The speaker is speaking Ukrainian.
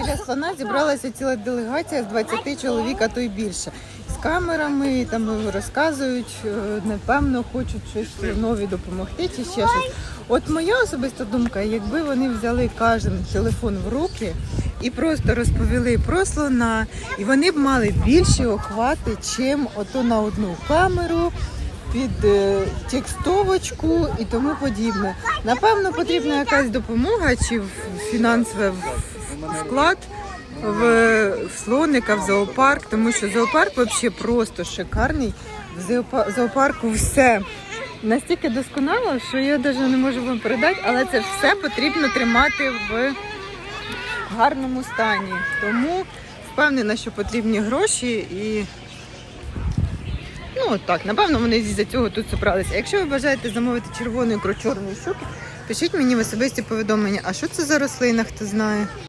Біля слона зібралася ціла делегація з 20 чоловік, а то й більше. З камерами там розказують, е, напевно, хочуть щось нові допомогти чи ще щось. От моя особиста думка, якби вони взяли кожен телефон в руки і просто розповіли про слона, і вони б мали більші охвати, чим ото на одну камеру. Під е, текстовочку і тому подібне. Напевно, потрібна якась допомога чи в- вклад в, в слоника, в зоопарк, тому що зоопарк взагалі просто шикарний. В зоопарку все настільки досконало, що я навіть не можу вам передати, але це все потрібно тримати в гарному стані. Тому впевнена, що потрібні гроші і. Ну так, напевно, вони з-за цього тут зібралися. Якщо ви бажаєте замовити червону ікру чорної щуки, пишіть мені в особисті повідомлення. А що це за рослина, хто знає?